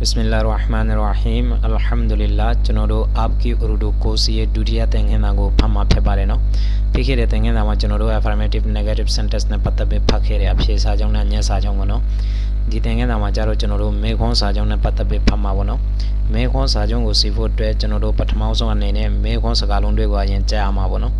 बिस्मिल्लाह रहमान रहीम अल्हम्दुलिल्लाह ကျွန်တော်တို့ आपकी urdu course ရဲ့ဒုတိယသင်ခန်းစာကိုဖတ်မှာဖြစ်ပါတယ်နော်ပြီးခဲ့တဲ့သင်ခန်းစာမှာကျွန်တော်တို့ affirmative negative sentence နဲ့ပတ်သက်ပြီးဖတ်ခဲ့တဲ့အဖြေစာကြောင်းနဲ့ညက်စာကြောင်းပေါ့နော် ဒီသင်ခန်းစာမှာကျတော့ကျွန်တော်တို့မေခွန်းစာကြောင်းနဲ့ပတ်သက်ပြီးဖတ်မှာပေါ့နော်မေခွန်းစာကြောင်းကိုစီဖို့အတွက်ကျွန်တော်တို့ပထမဆုံးအနေနဲ့မေခွန်းစကားလုံးတွေကိုအရင်ကြားရမှာပေါ့နော်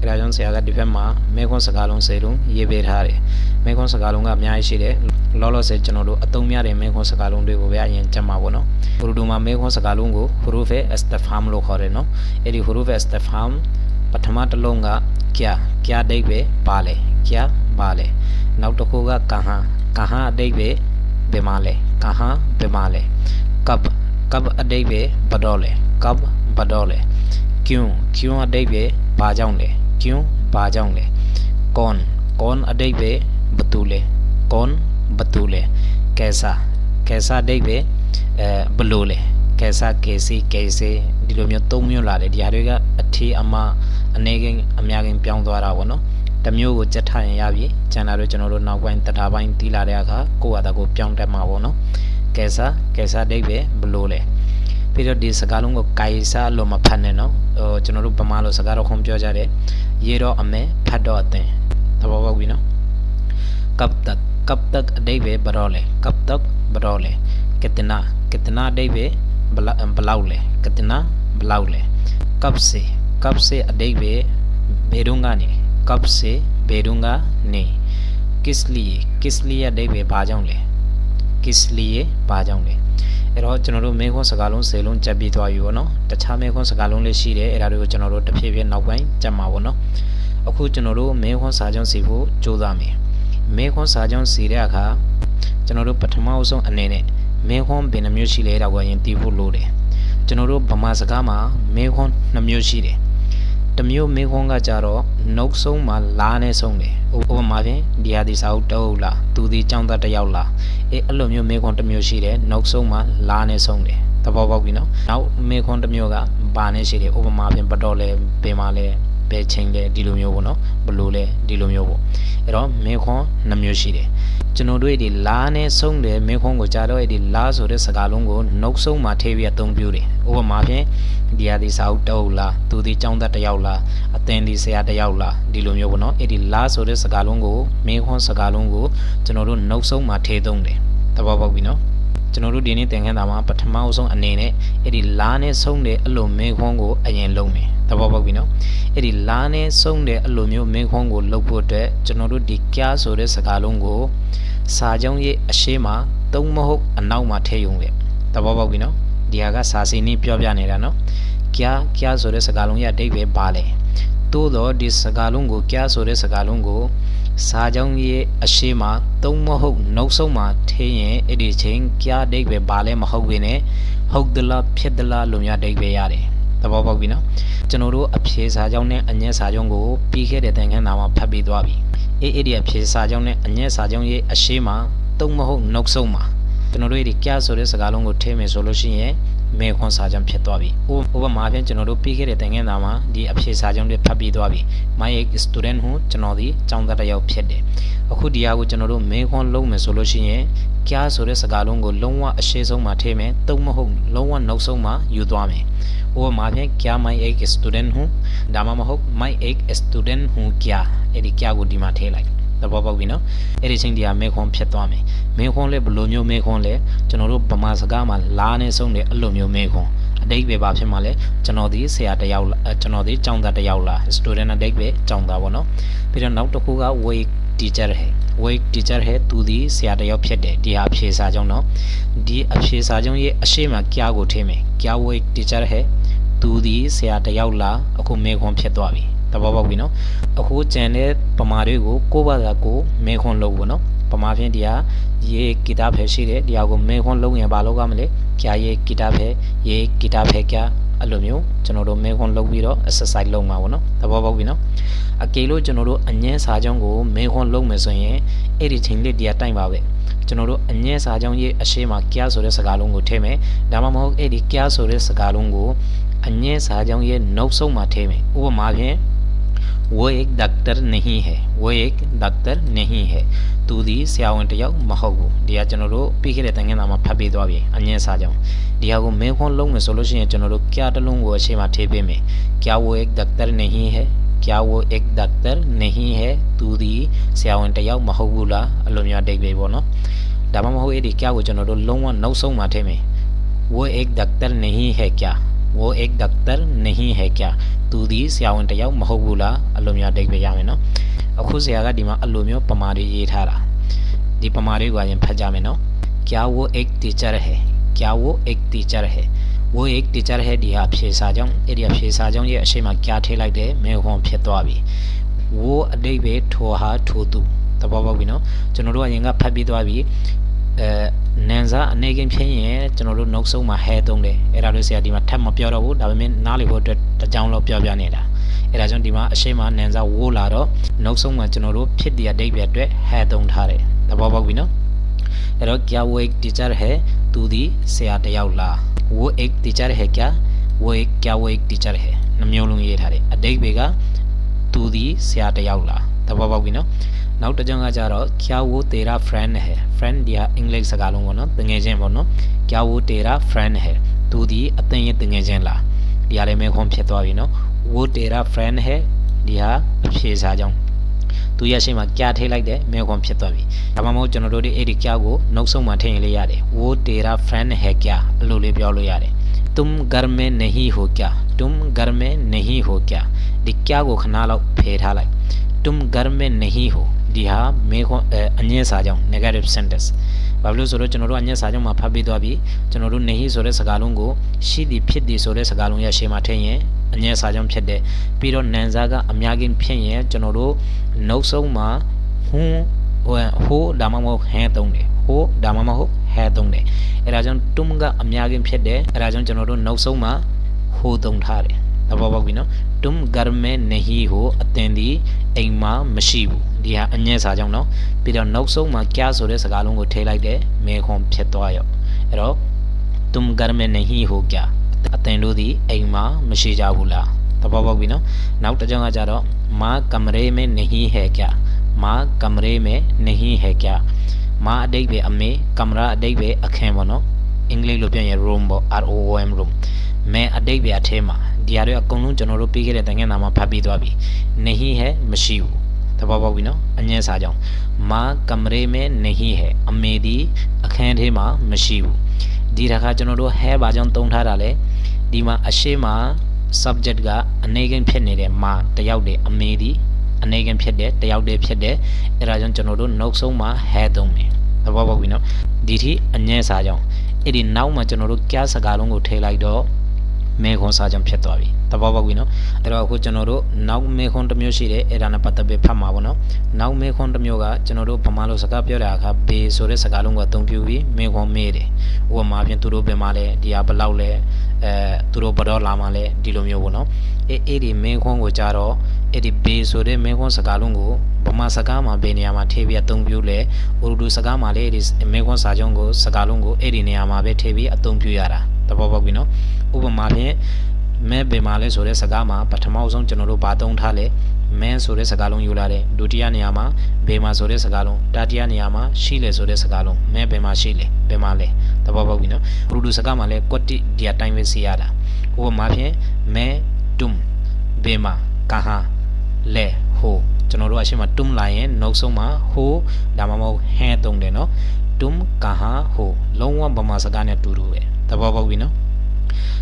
အဲဒါကြောင့်ဆရာကဒီဘက်မှာမေခွန်းစကားလုံးစေလုံးရေးပေးထားတယ်မေခွန်းစကားလုံးကအများကြီးရှိတယ်လောလောဆယ်ကျွန်တော်တို့အသုံးများတဲ့မေခွန်းစကားလုံးတွေကိုပဲအရင်ကြားမှာပေါ့နော်ဥရဒူမှာမေခွန်းစကားလုံးကို huruf istifham လို့ခေါ်တယ်နော်အဲ့ဒီ huruf istifham ပထမတစ်လုံးက kya kya အဓိပ္ပာယ်ပါလေ kya ပါလေနောက်တစ်ခုက kaha kaha အဓိပ္ပာယ် ဘယ်မှာလဲ kaha ဘယ်မှာလဲ kab kab အဓိပ္ပာယ်ဘယ်တော့လဲ kab ဘယ်တော့လဲ kyun kyun အဓိပ္ပာယ်ဘာကြောင့်လဲ kyun ဘာကြောင့်လဲ kon kon အဓိပ္ပာယ်ဘယ်သူလဲ kon ဘယ်သူလဲ kaisa kaisa အဓိပ္ပာယ်အဲဘယ်လိုလဲ kaisa kaisi kaise ဒီလိုမျိုးသုံးမျိုးလာတယ်ဒီဟာတွေကအထေးအမအနေကင်းအများကင်းပြောင်းသွားတာပေါ့နော် တမျိုးကိုကြက်ထားရင်ရပြီကျန်တာတို့ကျွန်တော်တို့နောက်ပိုင်းတထာပိုင်းတီးလာတဲ့အခါကိုယ့်ဟာတာကိုပြောင်းတက်မှာပေါ့နော်ကဲစာကဲစာဒိဗေဘလို့လဲပြီးတော့ဒီစကားလုံးကိုကိုင်စာလို့မဖတ်နဲ့နော်ဟိုကျွန်တော်တို့ဗမာလိုစကားတော့ခုံပြောကြတယ်ရေတော့အမဲဖတ်တော့အသင်သဘောပေါက်ပြီနော်ကပ်တက်ကပ်တက်အဒိဗေဘရောလဲကပ်တက်ဘရောလဲကတနာကတနာအဒိဗေဘလောက်လဲကတနာဘလောက်လဲကပ်စေကပ်စေအဒိဗေဘေရုံကနေ कब से ဘယ်တော့ကနေ किस लिए किस लिए အဓိပ္ပာယ်ဘာကြောင့်လဲ किस लिए ဘာကြောင့်လဲအဲ့တော့ကျွန်တော်တို့မေခွန်းစကားလုံး၁၀လုံးကြက်ပြီးသွားပြီပေါ့နော်တခြားမေခွန်းစကားလုံးလေးရှိတယ်အဲ့ဒါတွေကိုကျွန်တော်တို့တစ်ဖြည်းဖြည်းနောက်ပိုင်းကြက်မှာပေါ့နော်အခုကျွန်တော်တို့မေခွန်းစာကြောင်းစီဖို့ကြိုးစားမယ်မေခွန်းစာကြောင်းစီတဲ့အခါကျွန်တော်တို့ပထမအဆုံးအနေနဲ့မေခွန်းဘယ်နှမျိုးရှိလဲတော့ကိုရင်သိဖို့လိုတယ်ကျွန်တော်တို့ဗမာစကားမှာမေခွန်းနှမျိုးရှိတယ် တစ်မျိုးမေခွန်းကကြတော့နှုတ်ဆုံးမှာလာနဲ့ဆုံးတယ်ဥပမာဖြင့်ဒီဟာဒီစာအုပ်တအုပ်လားသူဒီចောင်းသားတစ်ယောက်လားအေးအဲ့လိုမျိုးမေခွန်းတစ်မျိုးရှိတယ်နှုတ်ဆုံးမှာလာနဲ့ဆုံးတယ်သဘောပေါက်ပြီနော်နောက်မေခွန်းတစ်မျိုးကဘာနဲ့ရှိတယ်ဥပမာဖြင့်ဘတော်လဲပင်မာလဲ ဘယ်ချိန်လဲဒီလိုမျိုးပေါ့နော်ဘလို့လဲဒီလိုမျိုးပေါ့အဲ့တော့မေခွန်းနှမျိုးရှိတယ်ကျွန်တော်တို့ဒီလာနဲ့ဆုံးတယ်မေခွန်းကိုကြားတော့ဒီလာဆိုတဲ့စကားလုံးကိုနှုတ်ဆုံးမှာထည့်ပြီးအသုံးပြုတယ်ဥပမာဖြင့်ဒီဟာဒီစာအုပ်တအုပ်လားသူဒီចောင်းသားတစ်ယောက်လားအသင်ဒီဆရာတစ်ယောက်လားဒီလိုမျိုးပေါ့နော်အဲ့ဒီလာဆိုတဲ့စကားလုံးကိုမေခွန်းစကားလုံးကိုကျွန်တော်တို့နှုတ်ဆုံးမှာထည့်သုံးတယ်သဘောပေါက်ပြီနော်ကျွန်တော်တို့ဒီနေ့သင်ခန်းစာမှာပထမအဆုံးအနေနဲ့အဲ့ဒီလာနဲ့ဆုံးတဲ့အလိုမေခွန်းကိုအရင်လုံးမယ်သ ဘောပေါက်ပြီနော်အဲ့ဒီလာနဲ့ဆုံးတဲ့အလိုမျိုးမေခွန်းကိုလုပ်ဖို့အတွက်ကျွန်တော်တို့ဒီကြားဆိုတဲ့စကားလုံးကိုစာကြောင်းရဲ့အရှိမသုံးမဟုတ်အနောက်မှာထည့်ရုံပဲသဘောပေါက်ပြီနော်ဒီဟာကစာစီနီးပြောပြနေတာနော်ကြားကြားဆိုတဲ့စကားလုံးရဲ့အဓိပ္ပာယ်ပါလေသို့တော့ဒီစကားလုံးကိုကြားဆိုတဲ့စကားလုံးကိုစာကြောင်းရဲ့အရှိမသုံးမဟုတ်နှုတ်ဆုံးမှာထည့်ရင်အဲ့ဒီချင်းကြားအဓိပ္ပာယ်ပါလဲမဟုတ်ဘဲနဲ့ဟုတ်သလားဖြစ်သလားလို့များအဓိပ္ပာယ်ရတယ် သဘောပေါက်ပြီနော်ကျွန်တော်တို့အဖြေစာကြောင်းနဲ့အညက်စာကြောင်းကိုပြီးခဲ့တဲ့သင်ခန်းစာမှာဖတ်ပြီးသွားပြီအေးအဲ့ဒီအဖြေစာကြောင်းနဲ့အညက်စာကြောင်းရဲ့အရှိမသုံးမဟုတ်နှုတ်ဆုံးမှာကျွန်တော်တို့ဒီကြားဆိုတဲ့စကားလုံးကိုထည့်မယ်ဆိုလို့ရှိရင်မေခွန်စာကြောင်းဖြစ်သွားပြီဥပမာဖြင့်ကျွန်တော်တို့ပြီးခဲ့တဲ့သင်ခန်းစာမှာဒီအဖြေစာကြောင်းတွေဖတ်ပြီးသွားပြီ my student ဟူကျွန်တော်ဒီကျောင်းသားတစ်ယောက်ဖြစ်တယ်အခုဒီဟာကိုကျွန်တော်တို့မေခွန်လုံးမယ်ဆိုလို့ရှိရင် ကြားဆိုတဲ့စကားလုံးကိုလုံးဝအရှိဆုံးမှာထည့်မယ်တုံးမဟုတ်လုံးဝနောက်ဆုံးမှာယူသွားမယ်ဥပမာဖြင့် kya my egg student hu ဒါမှမဟုတ် my egg student hu kya အဲ့ဒီ kya ကိုဒီမှာထည့်လိုက်သဘောပေါက်ပြီနော်အဲ့ဒီချိန်ဒီဟာမေခွန်ဖြစ်သွားမယ်မေခွန်လဲဘလိုမျိုးမေခွန်လဲကျွန်တော်တို့ဗမာစကားမှာလာနေဆုံးတယ်အဲ့လိုမျိုးမေခွန်အတိတ်ပဲပါဖြစ်မှာလဲကျွန်တော်ဒီဆရာတယောက်ကျွန်တော်ဒီကျောင်းသားတယောက်လား student အတိတ်ပဲကျောင်းသားပေါ့နော်ပြီးတော့နောက်တစ်ခုက way teacher ဟဲ့ wake teacher ဟဲ့သူဒီဆရာတယောက်ဖြစ်တယ်ဒီဟာအဖြေစာကြောင်းနော်ဒီအဖြေစာကြောင်းရဲ့အရှိမကြာကိုထင်းမယ်ကြာ wake teacher ဟဲ့သူဒီဆရာတယောက်လားအခုမေခွန်ဖြစ်သွားပြီသဘောပေါက်ပြီနော်အခုကြံတဲ့ပမာတွေကိုကိုယ့်ဘာသာကိုမေခွန်လုပ်ပေါ့နော်ပမာဖြင့်ဒီဟာရေဂီတာဖဲရှိတယ်ဒီဟာကိုမေခွန်လုပ်ရင်ဘာလုပ်ရမလဲကြာရေဂီတာဖဲရေဂီတာဖဲကြာ အဲ့လိုမျိုးကျွန်တော်တို့မေခွန်လုပ်ပြီးတော့ exercise လုပ်မှာပေါ့နော်သဘောပေါက်ပြီနော်အကေလို့ကျွန်တော်တို့အငင်းစာကြောင်းကိုမေခွန်လုပ်မယ်ဆိုရင်အဲ့ဒီချိန်လေးတရားတိုင်ပါပဲကျွန်တော်တို့အငဲစာကြောင်းရဲ့အရှိမကျားဆိုတဲ့စကားလုံးကိုထည့်မယ်ဒါမှမဟုတ်အဲ့ဒီကျားဆိုတဲ့စကားလုံးကိုအငဲစာကြောင်းရဲ့နှုတ်ဆုံးမှာထည့်မယ်ဥပမာဖြင့် वो एक डॉक्टर नहीं है वो एक डॉक्टर नहीं है သူဒီဆရာဝန်တစ်ယောက်မဟုတ်ဘူးဒီကကျွန်တော်တို့ပြီးခဲ့တဲ့တန်ခင်းသားမှာဖတ်ပေးသွားပြီအငင်းစာကြောင်းဒီဟာကိုမင်းခွန်းလုံးမယ်ဆိုလို့ရှိရင်ကျွန်တော်တို့ကြာတလုံးကိုအချိန်မှာထည့်ပေးမယ် क्या वो एक डॉक्टर नहीं है क्या वो एक डॉक्टर नहीं है သူဒီဆရာဝန်တစ်ယောက်မဟုတ်ဘူးလားအလိုမျိုးအတိတ်ပဲပေါ့နော်ဒါမှမဟုတ်အဲ့ဒီ क्या ကိုကျွန်တော်တို့လုံးဝနောက်ဆုံးမှာထည့်မယ် वो एक डॉक्टर नहीं है क्या वो एक डॉक्टर नहीं है क्या သူဒီဆရာဝန်တစ်ယောက်မဟုတ်ဘူးလားအလိုမျိုးအတိတ်ပဲရမယ်နော်အခုဆရာကဒီမှာအလိုမျိုးပမာတွေရေးထားတာဒီပမာတွေကိုအရင်ဖတ်ကြမယ်နော် क्या वो एक टीचर है क्या वो एक टीचर है वो एक टीचर है ဒီဟာဖြေစာကြောင်းအဲ့ဒီဖြေစာကြောင်းရဲ့အရှိမကြားထိလိုက်တဲ့မေခွန်ဖြစ်သွားပြီ वो အတိတ်ပဲထိုဟာထိုသူသဘောပေါက်ပြီနော်ကျွန်တော်တို့အရင်ကဖတ်ပြီးသွားပြီအဲ နန်စာအနေကင်းဖြစ်ရင်ကျွန်တော်တို့နောက်ဆုံးမှာဟဲသုံးတယ်အဲ့ဒါလို့ဆရာဒီမှာထပ်မပြောတော့ဘူးဒါပေမဲ့နားလေဖို့အတွက်တစ်ကြောင်းလောက်ပြောပြနေတာအဲ့ဒါကြောင့်ဒီမှာအရှိမနန်စာဝိုးလာတော့နောက်ဆုံးမှာကျွန်တော်တို့ဖြစ်တဲ့အတိတ်ပဲအတွက်ဟဲသုံးထားတယ်သဘောပေါက်ပြီနော်အဲ့တော့ क्या वो एक टीचर है သူဒီဆရာတစ်ယောက်လား वो एक टीचर है क्या वो एक क्या वो एक टीचर है နှမျိုးလုံးရေးထားတယ်အတိတ်တွေကသူဒီဆရာတစ်ယောက်လားသဘောပေါက်ပြီနော် နောက်တစ်ကြောင်းကကြတော့ क्या वो तेरा friend है friend ဒီဟာအင်္ဂလိပ်စကားလုံးပေါ့နော်တငယ်ချင်းပေါ့နော် क्या वो तेरा friend है သူဒီအသင်ရဲ့တငယ်ချင်းလားဒီဟာလည်းမဲခွန်ဖြစ်သွားပြီနော် वो तेरा friend है ဒီဟာအဖြေစာကြောင်းသူရရှိမှကြားထိလိုက်တဲ့မဲခွန်ဖြစ်သွားပြီဒါမှမဟုတ်ကျွန်တော်တို့ဒီအဲ့ဒီကြားကိုနောက်ဆုံးမှထည့်ရင်လေးရတယ် वो तेरा friend है क्या အလိုလေးပြောလို့ရတယ် तुम घर में नहीं हो क्या तुम घर में नहीं हो क्या ဒီကြားကိုခဏလောက်ဖယ်ထားလိုက် तुम घर में नहीं हो ဒီဟာမေခွန်းအငင်းစာကြောင်း negative sentence ဘာလို့ဆိုတော့ကျွန်တော်တို့အညက်စာကြောင့်မှာဖတ်ပြီးသွားပြီကျွန်တော်တို့နေဟိဆိုတဲ့စကားလုံးကိုရှိသည်ဖြစ်သည်ဆိုတဲ့စကားလုံးရဲ့ရှေ့မှာထည့်ရင်အညက်စာကြောင့်ဖြစ်တယ်ပြီးတော့နန်စာကအများကြီးဖြစ်ရင်ကျွန်တော်တို့နှုတ်ဆုံးမှာဟွန်းဟိုးဒါမှမဟုတ်ဟဲသုံးတယ်ဟိုးဒါမှမဟုတ်ဟဲသုံးတယ်အဲဒါကြောင့်တွမ်ကအများကြီးဖြစ်တယ်အဲဒါကြောင့်ကျွန်တော်တို့နှုတ်ဆုံးမှာဟိုးသုံးထားတယ်သဘောပေါက်ပြီနော်တွမ်ဂရမဲနေဟိဟိုအတင်ဒီအိမ်မှာမရှိဘူး ဒီဟာအငဲ့စာကြောင့်နော်ပြီးတော့နောက်ဆုံးမှာကြားဆိုတဲ့စကားလုံးကိုထည့်လိုက်တယ်မေခွန်ဖြစ်သွားရောအဲ့တော့ tum घर में नहीं हो क्या အသင်တို့ဒီအိမ်မှာမရှိကြဘူးလားသဘောပေါက်ပြီနော်နောက်တစ်ကြောင်းကကြတော့မာကမရေमें नहीं है क्या မာကမရေमें नहीं है क्या မာအတိတ်ပဲအမေကင်မရာအတိတ်ပဲအခင်းပေါ့နော်အင်္ဂလိပ်လိုပြန်ရင် room ပေါ့ R O O M room မဲအတိတ်ပဲအထဲမှာဒီဟာတွေအကုန်လုံးကျွန်တော်တို့ပြီးခဲ့တဲ့တန်ခင်းသားမှာဖတ်ပြီးသွားပြီနေဟီဟဲမရှိဘူး သဘောပေါက်ပြီနော်အငင်းစာကြောင့်မာကမရေမဲနေဟီဟဲအမေဒီအခန်းထဲမှာမရှိဘူးဒီတစ်ခါကျွန်တော်တို့ဟဲဘာကြောင့်တုံးထားတာလဲဒီမှာအရှိမ subject ကအနေကင်းဖြစ်နေတဲ့မာတယောက်တည်းအမေဒီအနေကင်းဖြစ်တဲ့တယောက်တည်းဖြစ်တဲ့အဲဒါကြောင့်ကျွန်တော်တို့နောက်ဆုံးမှာဟဲသုံးမယ်သဘောပေါက်ပြီနော်ဒီထိအငင်းစာကြောင့်အဲ့ဒီနောက်မှာကျွန်တော်တို့ကြားစကားလုံးကိုထည့်လိုက်တော့ မေခွန်စာကြောင့်ဖြစ်သွားပြီသဘောပေါက်ပြီနော်အဲ့တော့အခုကျွန်တော်တို့နောက်မေခွန်တစ်မျိုးရှိတယ်အဲ့ဒါနဲ့ပတ်သက်ပြီးဖတ်မှာပေါ့နော်နောက်မေခွန်တစ်မျိုးကကျွန်တော်တို့ဗမာလိုစကားပြောတဲ့အခါဘေဆိုတဲ့စကားလုံးကိုအသုံးပြုပြီးမေခွန်မေးတယ်ဥပမာဖြင့်သူတို့ဘယ်မှာလဲဒီဟာဘယ်လောက်လဲအဲသူတို့ဘယ်တော့လာမှလဲဒီလိုမျိုးပေါ့နော်အေးအဲ့ဒီမေခွန်ကိုကြတော့အဲ့ဒီဘေဆိုတဲ့မေခွန်စကားလုံးကိုဗမာစကားမှာဘယ်နေရာမှာထည့်ပြီးအသုံးပြုလဲဥရဒူစကားမှာလည်းအဲ့ဒီမေခွန်စာချုပ်ကိုစကားလုံးကိုအဲ့ဒီနေရာမှာပဲထည့်ပြီးအသုံးပြုရတာသ ဘောပေါက်ပြီနော်ဥပမာဖြင့်မဲဘယ်မှာလဲဆိုတဲ့စကားမှာပထမဆုံးကျွန်တော်တို့ဘာသုံးထားလဲမဲဆိုတဲ့စကားလုံးယူလာတယ်ဒုတိယနေရာမှာဘယ်မှာဆိုတဲ့စကားလုံးတတိယနေရာမှာရှိလေဆိုတဲ့စကားလုံးမဲဘယ်မှာရှိလဲဘယ်မှာလဲသဘောပေါက်ပြီနော်ရူဒူစကားမှာလဲကွတ်တိဒီအတိုင်းပဲစီရတာဥပမာဖြင့်မဲတွမ်ဘယ်မှာကာဟာလဲဟိုကျွန်တော်တို့အရှိမတွမ်လာရင်နောက်ဆုံးမှာဟိုဒါမှမဟုတ်ဟဲသုံးတယ်နော်တွမ်ကာဟာဟိုလုံးဝဗမာစကားနဲ့တူတူပဲ သဘောပေါက်ပြီနော်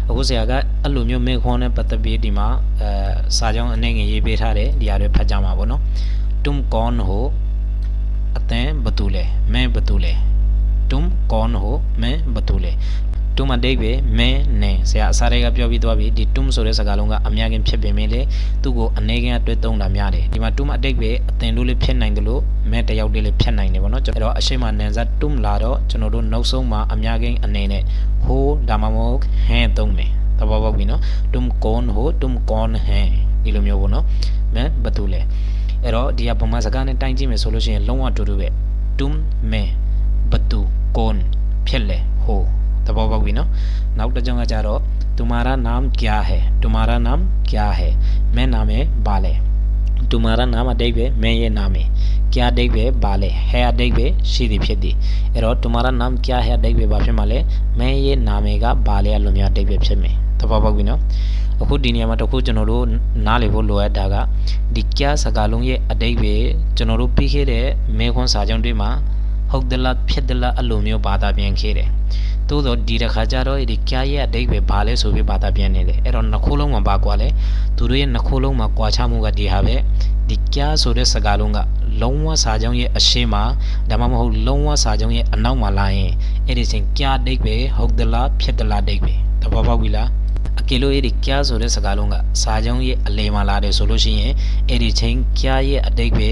အခုဆရာကအဲ့လိုမျိုးမေခွန်းနဲ့ပတ်သက်ပြီးဒီမှာအဲစာကြောင်းအနေငယ်ရေးပေးထားတယ်ဒီဟာတွေဖတ်ကြမှာပေါ့နော်တွမ်ကွန်ဟိုအသင်ဘသူလဲမဲဘသူလဲတွမ်ကွန်ဟိုမဲဘသူလဲ တုမအိဗေမင်းနင်ဆရာအစားတွေကပြောပြီးသွားပြီဒီတုမဆိုတဲ့စကားလုံးကအများကြီးဖြစ်ပေမဲ့လေသူ့ကိုအနေကအတွဲသုံးတာများတယ်ဒီမှာတုမအိဗေအတင်လို့လေးဖြစ်နိုင်တယ်လို့မဲတယောက်တည်းလေးဖြစ်နိုင်တယ်ပေါ့နော်အဲ့တော့အရှိမနန်ဇတ်တုမလာတော့ကျွန်တော်တို့နောက်ဆုံးမှာအများကြီးအနေနဲ့ဟိုးဒါမှမဟုတ်ဟန်သုံးတယ်သဘောပေါက်ပြီနော်တုမကွန်ဟိုးတုမကွန်ဟန်ဒီလိုမျိုးပေါ့နော်မဲဘသူလဲအဲ့တော့ဒီကဗမာစကားနဲ့တိုင်းကြည့်မယ်ဆိုလို့ရှိရင်လုံးဝတူတူပဲတုမမဲဘသူကွန်ဖြစ်လေဟိုး သဘောပေါက်ပြီနော်နောက်တစ်ကြောင်းကကြတော့ तुम्हारा नाम क्या है तुम्हारा नाम क्या है မဲနာမည်ဘာလဲ တူမာရနာမအဓိပ္ပာယ်မင်းရဲ့နာမည်क्याအဓိပ္ပာယ်ဘာလဲဟဲအဓိပ္ပာယ်ရှိသည်ဖြစ်သည်အဲ့တော့တူမာရနာမ क्या ဟဲအဓိပ္ပာယ်ဘာဖြစ်မှာလဲမင်းရဲ့နာမည်ကဘာလဲအလိုမျိုးအဓိပ္ပာယ်ဖြစ်မယ်သဘောပေါက်ပြီနော်အခုဒီနေရာမှာတစ်ခုကျွန်တော်တို့နားလည်ဖို့လိုအပ်တာကဒီ क्या စကားလုံးရဲ့အဓိပ္ပာယ်ကျွန်တော်တို့ပြီးခဲ့တဲ့မေခွန်းစာကြောင်းတွေမှာ ဟုတ်သလားဖြစ်သလားအဲ့လိုမျိုးဘာသာပြန်ခဲ့တယ်သို့တော့ဒီတစ်ခါကျတော့ဒီကြားရဲ့အတိတ်ပဲဘာလဲဆိုပြီးဘာသာပြန်နေတယ်အဲ့တော့နှစ်ခိုးလုံးမှာပါကွာလဲသူတို့ရဲ့နှစ်ခိုးလုံးမှာကွာခြားမှုကဒီဟာပဲဒီကြားဆိုတဲ့စကားလုံးကလုံးဝစာကြောင်းရဲ့အရှင်းမှာဒါမှမဟုတ်လုံးဝစာကြောင်းရဲ့အနောက်မှာလာရင်အဲ့ဒီချိန်ကြားအတိတ်ပဲဟုတ်သလားဖြစ်သလားအတိတ်ပဲသဘောပေါက်ပြီလားအကယ်လို့အဲ့ဒီကြားဆိုတဲ့စကားလုံးကစာကြောင်းရဲ့အလယ်မှာလာတယ်ဆိုလို့ရှိရင်အဲ့ဒီချိန်ကြားရဲ့အတိတ်ပဲ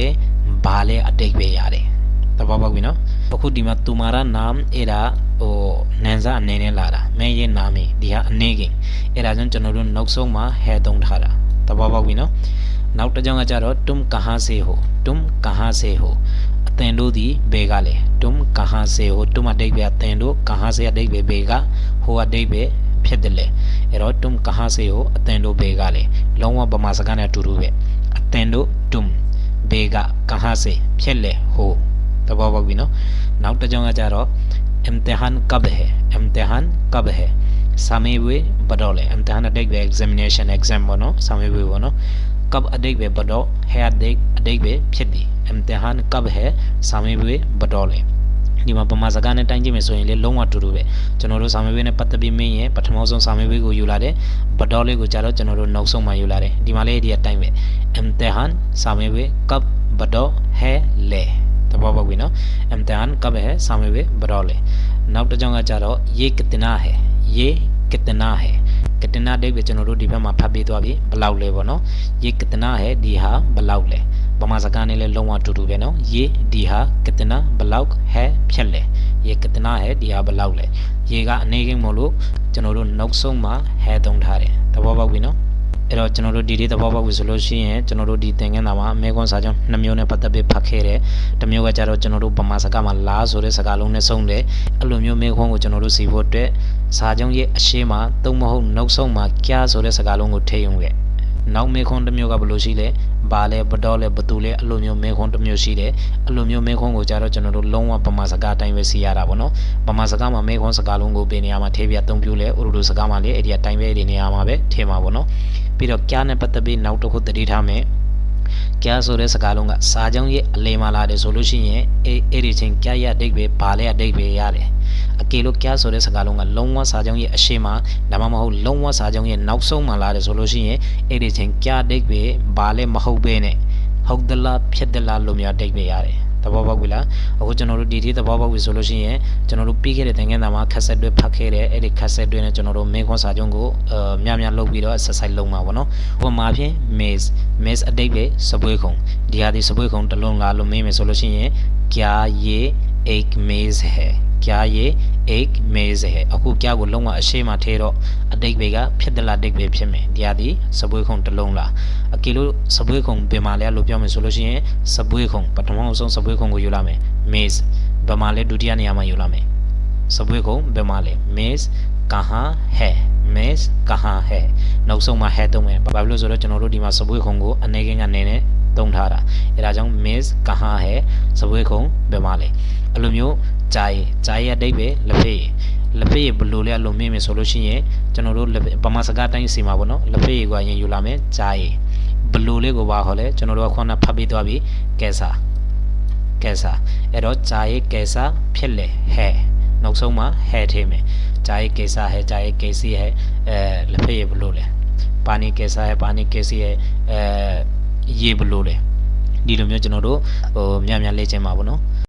ဘာလဲအတိတ်ပဲရတယ် သဘောပေါက်ပြီနော်အခုဒီမှာတူမာရနာမ်အဲ့ဒါဟိုနန်စာအနေနဲ့လာတာမင်းရဲ့နာမည်ဒီဟာအနေကင်အဲ့ဒါကြောင့်ကျွန်တော်တို့နောက်ဆုံးမှာဟဲသုံးထားတာသဘောပေါက်ပြီနော်နောက်တစ်ကြောင်းကကြတော့ तुम कहां से हो तुम कहां से हो အသင်တို့ဒီဘယ်ကလဲ तुम कहां से हो तुम အဓိပ္ပာယ်အသင်တို့ कहां से အဓိပ္ပာယ်ဘယ်ကဟိုအဓိပ္ပာယ်ဖြစ်တယ်လေအဲ့တော့ तुम कहां से हो အသင်တို့ဘယ်ကလဲလုံးဝဗမာစကားနဲ့အတူတူပဲအသင်တို့ तुम ဘယ်က कहां से ဖြစ်လေဟို သဘောပေါက်ပြီနော်နောက်တစ်ကြောင်းကကြတော့ imtihan kab hai imtihan kab hai စာမေးပွဲဘတော့လေ imtihan အတိတ်ပဲ examination exam ပေါ့နော်စာမေးပွဲပေါ့နော် kab အတိတ်ပဲဘတော့ hai အတိတ်အတိတ်ပဲဖြစ်သည် imtihan kab hai စာမေးပွဲဘတော့လေဒီမှာပမာစကားနဲ့တိုင်းကြည့်မယ်ဆိုရင်လေလုံးဝတူတူပဲကျွန်တော်တို့စာမေးပွဲနဲ့ပတ်သက်ပြီးမင်းရဲ့ပထမဆုံးစာမေးပွဲကိုယူလာတယ်ဘတော်လေးကိုကြာတော့ကျွန်တော်တို့နောက်ဆုံးမှယူလာတယ်ဒီမှာလေးဒီအတိုင်းပဲ imtihan စာမေးပွဲ kab ဘတော် hai le သဘောပေါက်ပြီနော်အမ်တန်ကဘဟဲဆာမေဝေဘရောလေနောက်တစ်ကြောင်ကကြတော့ယေကတနာဟဲယေကတနာဟဲကတနာတဲ့ပဲကျွန်တော်တို့ဒီဘက်မှာဖတ်ပေးသွားပြီဘလောက်လဲပေါ့နော်ယေကတနာဟဲဒီဟာဘလောက်လဲပမာစကားနဲ့လည်းလုံးဝတူတူပဲနော်ယေဒီဟာကတနာဘလောက်ဟဲဖြစ်လေယေကတနာဟဲဒီဟာဘလောက်လဲယေကအနေကင်းမို့လို့ကျွန်တော်တို့နောက်ဆုံးမှာဟဲသုံးထားတယ်သဘောပေါက်ပြီနော် အဲ့တော့ကျွန်တော်တို့ဒီဒီသဘောပေါက်ပြီဆိုလို့ရှိရင်ကျွန်တော်တို့ဒီသင်ခန်းစာမှာအမေကွန်စာကြောင်းနှစ်မျိုးနဲ့ပတ်သက်ပြီးဖတ်ခဲ့တယ်။တစ်မျိုးကကြတော့ကျွန်တော်တို့ဗမာစကားမှာလာဆိုတဲ့စကားလုံးနဲ့ဆုံးတယ်။အဲ့လိုမျိုးမေခွန်းကိုကျွန်တော်တို့စီဖို့အတွက်စာကြောင်းရဲ့အရှိမသုံးမဟုတ်နောက်ဆုံးမှာကြားဆိုတဲ့စကားလုံးကိုထည့်ရုံခဲ့။ နောက်မေခွန်းတစ်မျိုးကဘယ်လိုရှိလဲ။ဘာလဲဘတော်လဲဘသူလဲအဲ့လိုမျိုးမေခွန်းတစ်မျိုးရှိတယ်။အဲ့လိုမျိုးမေခွန်းကိုကြတော့ကျွန်တော်တို့လုံးဝဗမာစကားအတိုင်းပဲစီရတာပေါ့နော်။ဗမာစကားမှာမေခွန်းစကားလုံးကိုဘယ်နေရာမှာထည့်ပြအသုံးပြုလဲဥရုဒုစကားမှာလေအဲ့ဒီအတိုင်းပဲဒီနေရာမှာပဲထည့်မှာပေါ့နော်။ပြီးတော့ကြားနဲ့ပတ်သက်ပြီးနောက်တစ်ခုသတိထားမယ်ကြားဆိုတဲ့စကားလုံးကစာကြောင်းရဲ့အလေမှာလာတယ်ဆိုလို့ရှိရင်အဲအဲ့ဒီချင်းကြားရအဓိပ္ပာယ်ဘာလဲအဓိပ္ပာယ်ရတယ် အကေလို့ကြားဆိုတဲ့စကားလုံးကလုံးဝစာချုပ်ရဲ့အရှိမဒါမှမဟုတ်လုံးဝစာချုပ်ရဲ့နောက်ဆုံးမှလာတယ်ဆိုလို့ရှိရင်အဲ့ဒီချင်းကြားတိတ်ပဲဘာလဲမဟုတ်ပဲနဲ့ဟုတ်သလားဖြစ်သလားလို့များတိတ်ပဲရတယ်သဘောပေါက်ပြီလားအခုကျွန်တော်တို့ဒီဒီသဘောပေါက်ပြီဆိုလို့ရှိရင်ကျွန်တော်တို့ပြီးခဲ့တဲ့သင်ခန်းစာမှာခက်ဆက်တွေဖတ်ခဲ့တဲ့အဲ့ဒီခက်ဆက်တွေနဲ့ကျွန်တော်တို့မင်းခွန်စာချုပ်ကိုအများများလုပ်ပြီးတော့ exercise လုပ်မှာပေါ့နော်ဟိုမှာဖြင့် miss miss အတိတ်ပဲစပွေးခုံဒီဟာဒီစပွေးခုံတလုံးလာလို့မင်းမယ်ဆိုလို့ရှိရင် kya ye ek maze hai क्या ये एक maze है အခုक्याကိုလုံးဝအရှိမထဲတော့အတိတ်ပဲကဖြစ်တယ်လားအတိတ်ပဲဖြစ်မယ်ဒီဟာဒီစပွဲခုံတစ်လုံးလားအကီလို့စပွဲခုံဘယ်မှာလဲလို့ပြောမယ်ဆိုလို့ရှိရင်စပွဲခုံပထမဆုံးစပွဲခုံကိုယူလာမယ် maze ဘယ်မှာလဲဒုတိယနေရာမှာယူလာမယ်စပွဲခုံဘယ်မှာလဲ maze कहां है maze कहां है နောက်ဆုံးမှာ है သုံးမယ်ဘာဖြစ်လို့ဆိုတော့ကျွန်တော်တို့ဒီမှာစပွဲခုံကိုအနေကင်းကနေနဲ့သုံးထားတာအဲဒါကြောင့် maze कहां है စပွဲခုံဘယ်မှာလဲအဲ့လိုမျိုး ဂျာရီဂျာရီအတိတ်ပဲလက်ဖေးလက်ဖေးဘယ်လိုလဲအလိုမြင်မယ်ဆိုလို့ရှိရင်ကျွန်တော်တို့ဗမာစကားတိုင်းစီမှာပေါ့နော်လက်ဖေးကိုအရင်ယူလာမယ်ဂျာရီဘယ်လိုလေးကိုပါခေါ်လဲကျွန်တော်တို့ကခုနဖတ်ပြီးသွားပြီကဲစာကဲစာအဲ့တော့ဂျာရီကဲစာဖြစ်လေဟဲနောက်ဆုံးမှာဟဲထဲမယ်ဂျာရီကဲစာဟဲဂျာရီကေစီဟဲအဲလက်ဖေးဘယ်လိုလဲပါနီကေစာဟဲပါနီကေစီဟဲအဲရေးဘယ်လိုလဲဒီလိုမျိုးကျွန်တော်တို့ဟိုများများလေ့ကျင့်ပါဘောနော်